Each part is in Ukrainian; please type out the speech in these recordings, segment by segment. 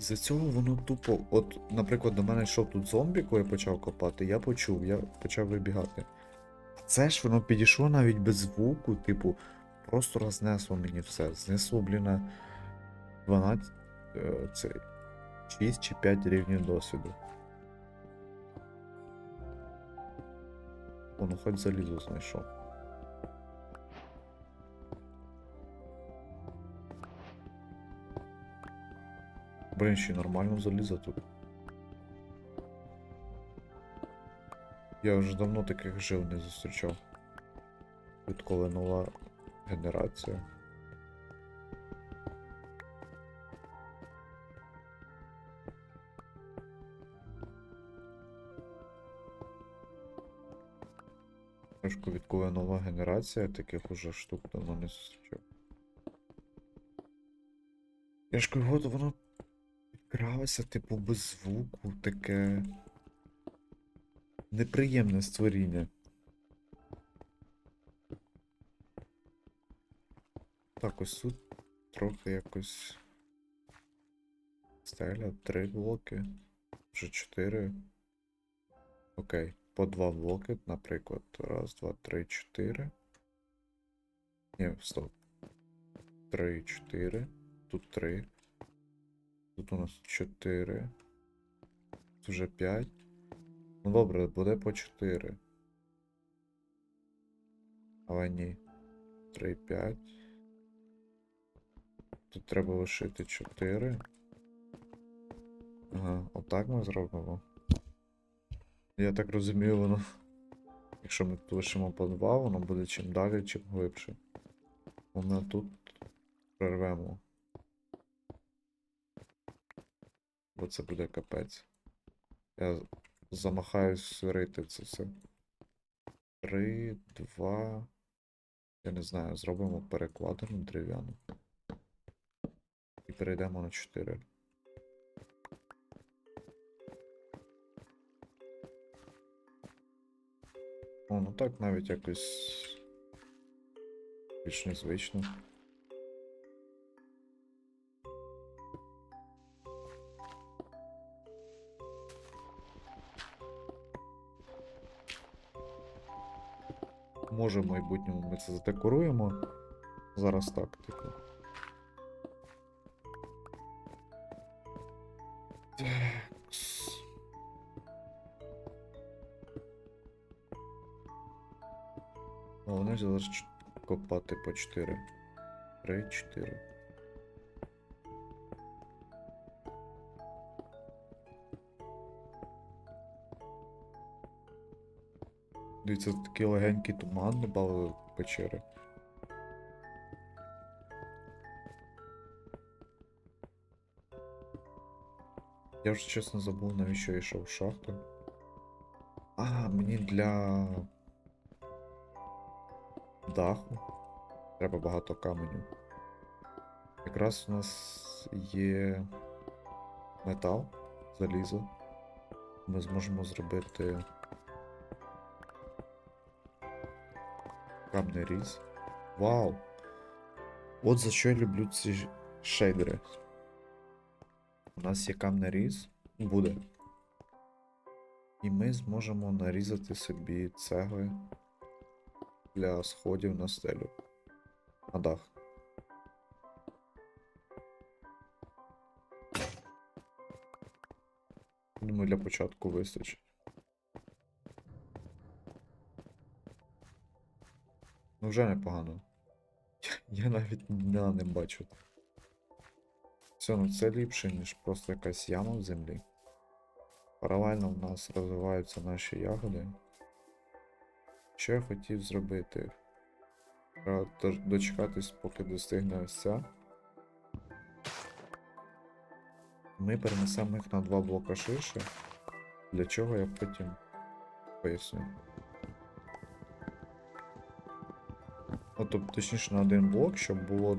За цього воно тупо. От, наприклад, до мене йшов тут зомбі, коли я почав копати, я почув, я почав вибігати. Це ж воно підійшло навіть без звуку, типу, просто рознесло мені все. Знесло, блін, на 12. Е, це 6 чи 5 рівнів досвіду. Воно хоч залізо знайшов. Блін, ще нормально залізо тут. Я вже давно таких жив не зустрічав. Відколи нова генерація. Трошки відколи нова генерація, таких уже штук давно не зустрічав. Я ж кажу, воно підкралося, типу, без звуку, таке. Неприємне створіння. Так, ось тут трохи якось. Стеля, три блоки. Вже чотири. Окей. По два блоки, наприклад. Раз, два, три, чотири. Ні, стоп. Три, чотири. Тут три. Тут у нас чотири. Тут вже п'ять. Ну добре, буде по 4. Але ні. 3, 5. Тут треба лишити 4. Ага, отак ми зробимо. Я так розумію, воно. Якщо ми тут лишимо по 2, воно буде чим далі, чим глибше. Воно тут прервемо. Бо це буде капець. Я замахаюсь сварити це все. Три, два. Я не знаю, зробимо перекладину дерев'яну. І перейдемо на 4. О, ну так навіть якось більш незвично. Може в майбутньому ми це задекоруємо. Зараз так, типу. Головне зараз копати по 4. 3, 4. Дивіться, такий легенький туман додали в печери. Я вже чесно забув, навіщо я йшов в шахту. А, мені для даху треба багато каменю. Якраз у нас є метал, залізо. Ми зможемо зробити камний різ. Вау! От за що я люблю ці шейдери. У нас є камний різ, буде. І ми зможемо нарізати собі цегли для сходів на стелю. На дах. Думаю, для початку вистачить. Ну вже непогано. Я навіть дна не бачу. Все, ну це ліпше, ніж просто якась яма в землі. Паралельно в нас розвиваються наші ягоди. Що я хотів зробити? Треба дочекатись, поки достигне ось. Ми перенесемо їх на два блока ширше. Для чого я потім поясню. Ну, тобто, точніше на один блок, щоб було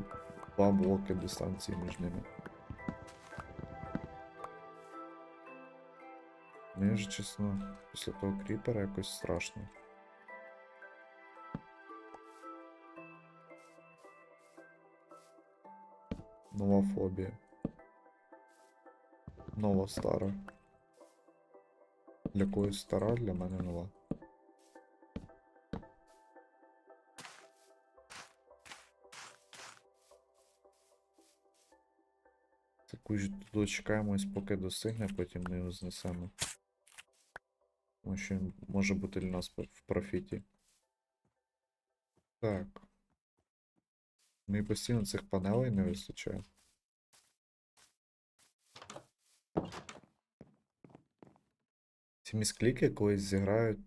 два блоки дистанції між ними. Мені ж чесно, після того кріпера якось страшно. Нова фобія. нова стара. Для когось стара, для мене нова. Ж дочекаємось, поки достигне, потім ми його знесемо. Тому що він може бути для нас в профіті. Так. Мені постійно цих панелей не вистачає. Ці міскліки колись зіграють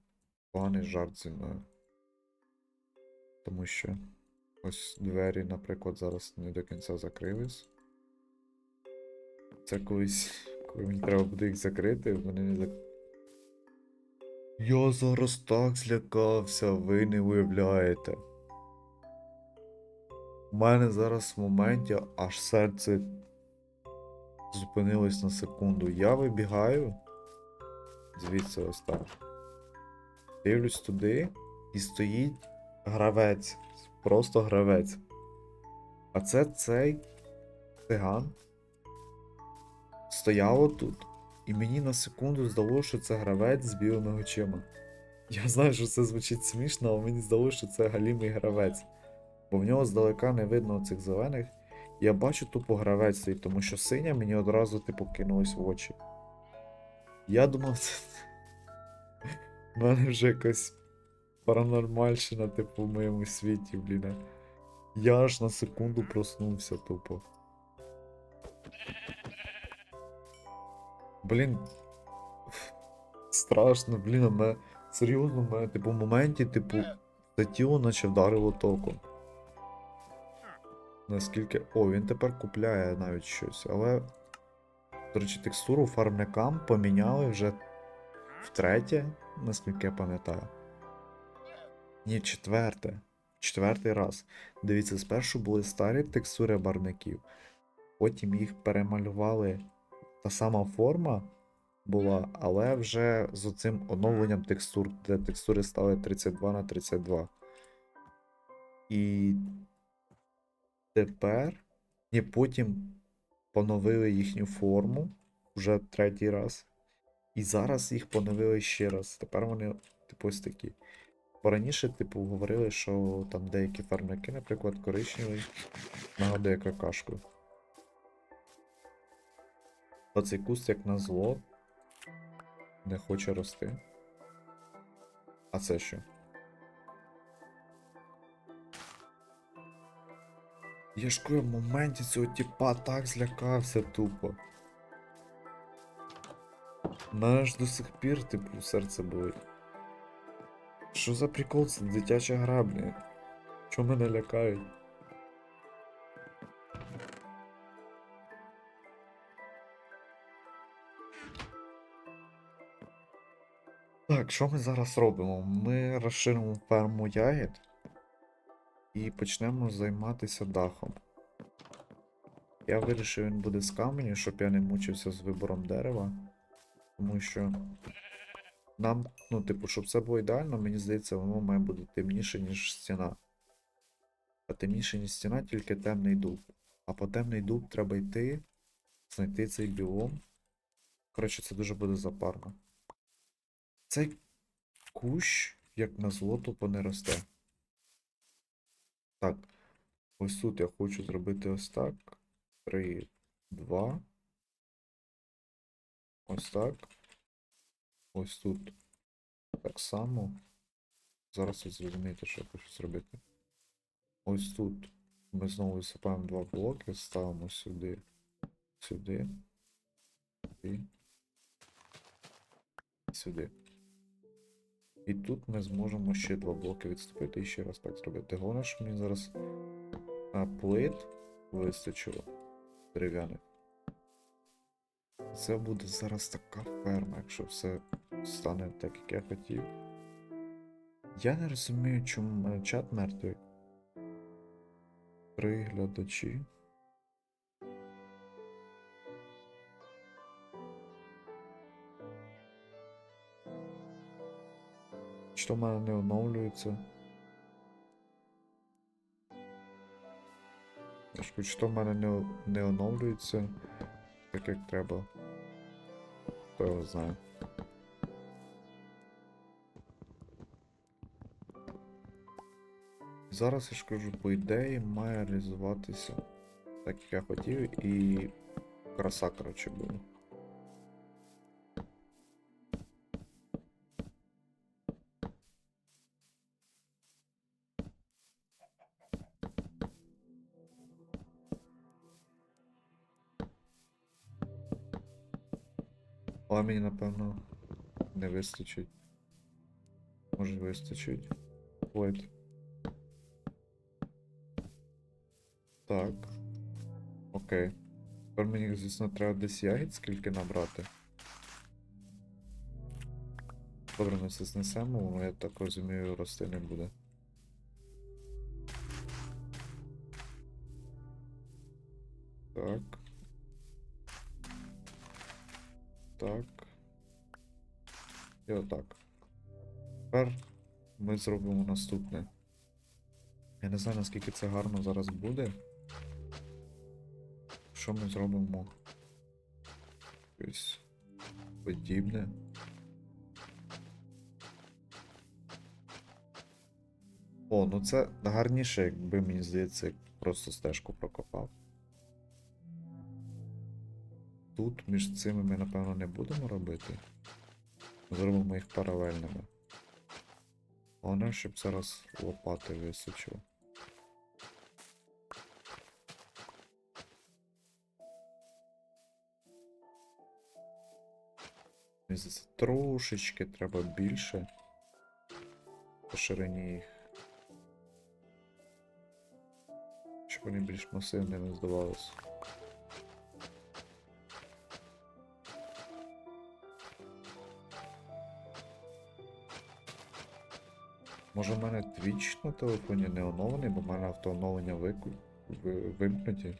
поганий жарт зі мною. Тому що ось двері, наприклад, зараз не до кінця закрились. Це колись, коли мені треба буде їх закрити, вони не зак... Я зараз так злякався, ви не уявляєте. У мене зараз в моменті аж серце зупинилось на секунду. Я вибігаю. Звідси ось так. Дивлюсь туди і стоїть гравець. Просто гравець. А це цей циган стояв отут. І мені на секунду здалося, що це гравець з білими очима. Я знаю, що це звучить смішно, але мені здалося, що це галімий гравець. Бо в нього здалека не видно цих зелених. Я бачу тупо гравець стоїть, тому що синя мені одразу типу кинулась в очі. Я думав, це. У мене вже якась паранормальщина, типу, в моєму світі, блін. Я аж на секунду проснувся тупо. Блін. Страшно, блін, а мене. Серйозно, мене, типу, в моменті, типу, це тіло наче вдарило током. Наскільки. О, він тепер купляє навіть щось, але. До речі, текстуру фармникам поміняли вже втретє, наскільки я пам'ятаю. Ні, четверте. Четвертий раз. Дивіться, спершу були старі текстури барвників, потім їх перемалювали. Та сама форма була, але вже з оцим оновленням текстур, де текстури стали 32 на 32. І тепер. І потім поновили їхню форму вже третій раз. І зараз їх поновили ще раз. Тепер вони, типу, ось такі. Бо раніше, типу, говорили, що там деякі фармляки, наприклад, коричневий, нагадує какашку. Оцей куст, як на зло, не хоче рости. А це що? Я ж в моменті цього типа так злякався тупо. Мене ж до сих пір, типу, серце болить. Що за прикол? Це дитяча гра, блін. Мене лякають? Так, що ми зараз робимо? Ми розширимо ферму ягід і почнемо займатися дахом. Я вирішив, він буде з каменю, щоб я не мучився з вибором дерева. Тому що нам, ну, типу, щоб це було ідеально, мені здається, воно має бути темніше, ніж стіна. А темніше, ніж стіна, тільки темний дуб. А по темний дуб треба йти, знайти цей біом. Коротше, це дуже буде запарно. Цей кущ, як на зло, тупо не росте. Так. Ось тут я хочу зробити ось так. 3, 2. Ось так. Ось тут. Так само. Зараз ви зрозумієте, що я хочу зробити. Ось тут. Ми знову висипаємо два блоки, ставимо сюди, сюди. І сюди. І тут ми зможемо ще два блоки відступити і ще раз так зробити. Головне, що мені зараз а, плит вистачило дерев'яних. Це буде зараз така ферма, якщо все стане так, як я хотів. Я не розумію, чому чат мертвий. Три глядачі. То в мене не оновлюється? То в мене не, не оновлюється так як треба. хто його знає. Зараз я ж кажу, по ідеї має реалізуватися так, як я хотів, і краса, коротше, буде. Але мені, напевно, не вистачить. Може вистачить. Wait. Так. Окей. Тепер мені, звісно, треба десь ягід скільки набрати. Добре, ми це знесемо, але я так розумію, рости не буде. Так. І отак. Тепер ми зробимо наступне. Я не знаю, наскільки це гарно зараз буде. Що ми зробимо? Щось подібне. О, ну це гарніше, якби мені здається, просто стежку прокопав. Тут між цими ми, напевно, не будемо робити. Зробимо їх паралельними. Головне, щоб зараз лопати. Мені Трошечки треба більше по ширині їх. Щоб вони більш масивними здавалися. Може в мене Twitch на телефоні не оновлений, бо в мене автооновлення вику... ви- вимкнуті.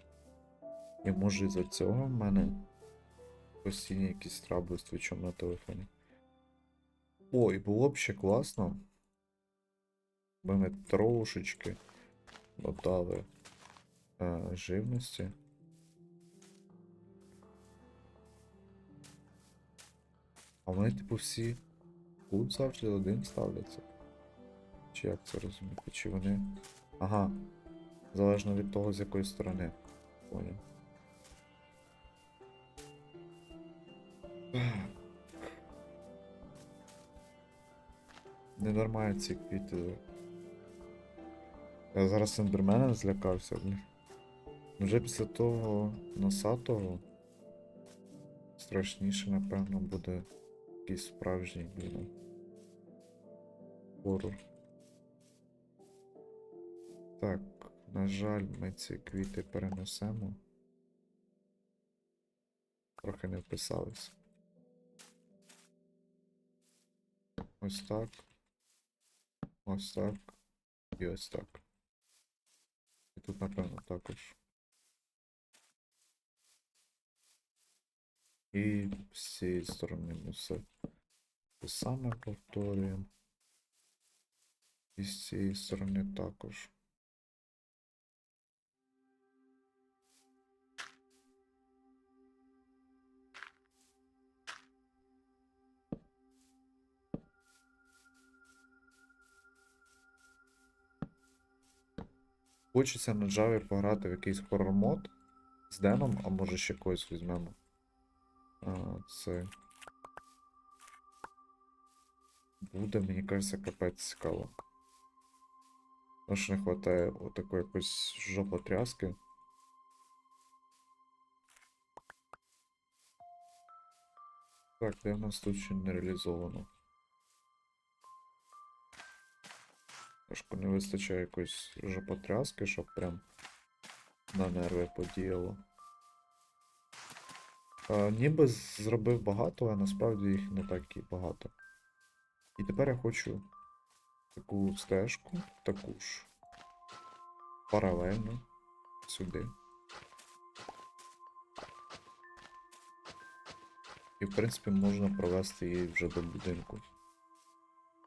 І може із-за цього в мене постійні якісь трабли з твічом на телефоні. О, і було б ще класно. Би ми трошечки додали е, живності. А вони, типу, всі тут завжди один ставляться. Чи як це розуміти? Чи вони. Ага. Залежно від того, з якої сторони. Поняв. Так. Не нормально ці квіти. Я зараз ендермена злякався, блін. Вже після того носатого страшніше, напевно, буде якийсь справжній, блін. Хорор. Так, на жаль, ми ці квіти перенесемо. Трохи не вписались. Ось так. Ось так. І ось так. І тут, напевно, також. І з цієї сторони ми все те саме повторюємо. І з цієї сторони також. Хочеться на Java пограти в якийсь хоррор мод з Деном, а може ще когось візьмемо. А, це. Буде, мені кажеться, капець цікаво. Тому не вистачає отакої якоїсь жопотряски. Так, де в нас тут ще не реалізовано? Трошки не вистачає якоїсь жопотряски, щоб прям на нерви подіяло. А, ніби зробив багато, а насправді їх не так і багато. І тепер я хочу таку стежку, таку ж паралельно сюди. І в принципі можна провести її вже до будинку.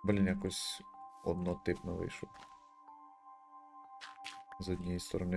Блін, якось однотипно вийшов. З однієї сторони